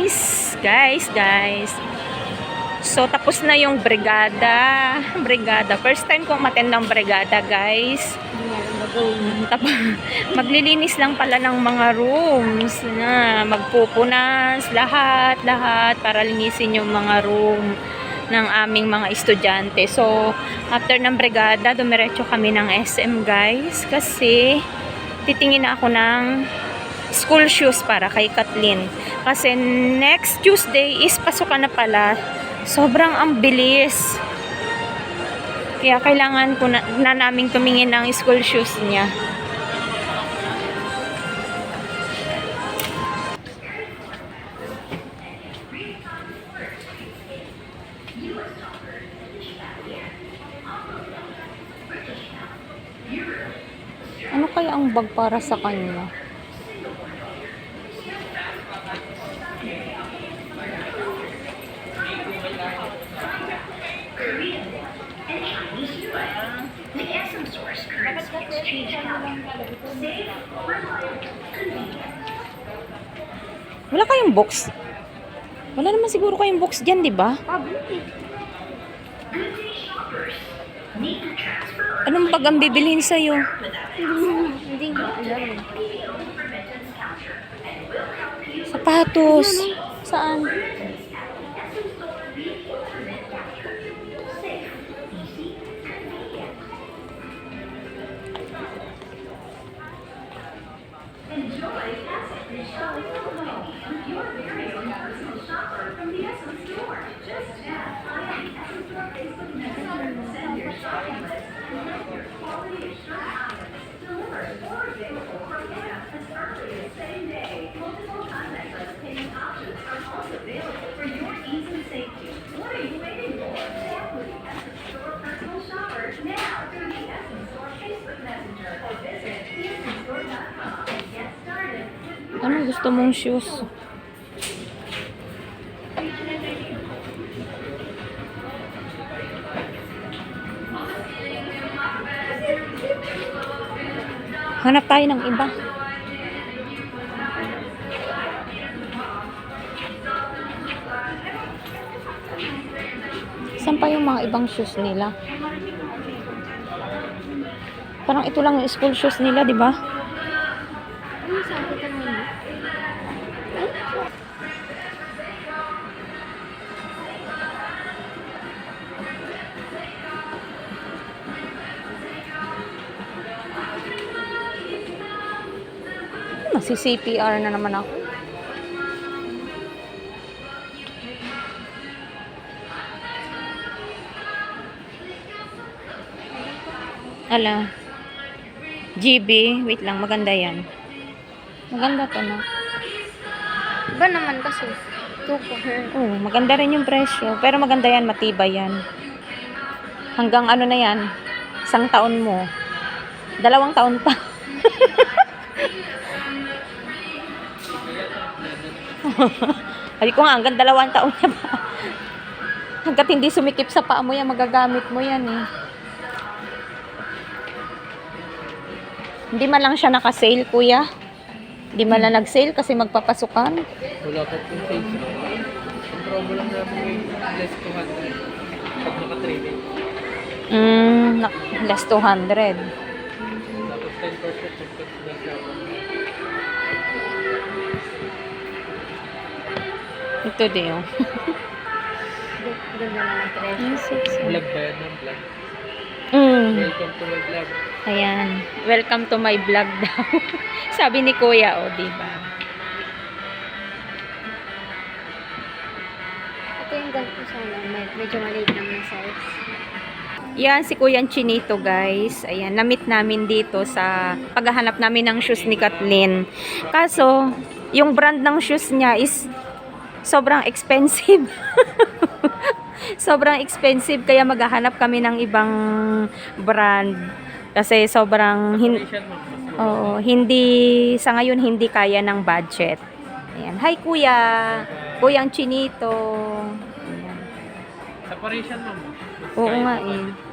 guys! Guys, guys. So, tapos na yung brigada. Brigada. First time kong maten ng brigada, guys. Maglilinis lang pala ng mga rooms na magpupunas lahat, lahat para linisin yung mga room ng aming mga estudyante. So, after ng brigada, dumiretso kami ng SM guys kasi titingin na ako ng school shoes para kay Kathleen. Kasi next Tuesday is pasukan na pala. Sobrang ang bilis. Kaya kailangan ko na, na naming tumingin ng school shoes niya. Ano kaya ang bag para sa kanya? The Essence Source currency exchange calculator. Safe, reliable, convenient. Wala kayong box? Wala naman siguro kayong box dyan, di ba? Anong bag ang bibilhin sa'yo? Hindi ko alam. And Sapatos. Saan? Enjoy Essence Shopping Alone. Your very own personal shopper from the Essence Store. Just tap on the Essence Store Facebook Messenger. Send your shopping list and let your quality assured items delivered or available for pickup as early as same day. Ano gusto mong shoes? Hanap tayo ng iba. Saan pa yung mga ibang shoes nila? Parang ito lang yung school shoes nila, di ba? Ano sabi Masi-CPR na naman ako. Ala. GB. Wait lang. Maganda yan. Maganda to na. Iba naman kasi. Two for her. Oo, maganda rin yung presyo. Pero maganda yan. Matibay yan. Hanggang ano na yan. Isang taon mo. Dalawang taon pa. Sabi ko nga, hanggang dalawang taon niya pa. Hanggat hindi sumikip sa paa mo yan, magagamit mo yan eh. Hindi man lang siya naka-sale, kuya. Hindi man lang nag-sale kasi magpapasukan. Wala pa pong sales. Ang promo lang namin ngayon, less 200. Pag naka-trading. Mm, less 200. Tapos 10% Ito din oh. Ganda naman yes. Vlog ba yan ng vlog? Mm. Welcome to my vlog. Ayan. Welcome to my vlog daw. Sabi ni Kuya, o, oh, diba? Ito yung ganito sana. Med- Medyo maliit naman yung size. Yan, si Kuya Chinito, guys. Ayan, na-meet namin dito sa paghahanap namin ng shoes ni Kathleen. Kaso, yung brand ng shoes niya is sobrang expensive. sobrang expensive, kaya maghahanap kami ng ibang brand. Kasi sobrang hin-. Oo, hindi sa ngayon hindi kaya ng budget. Ayan. Hi kuya. Kuyang Chinito. Ayan. Sa Parisian ma'am. Oo nga eh.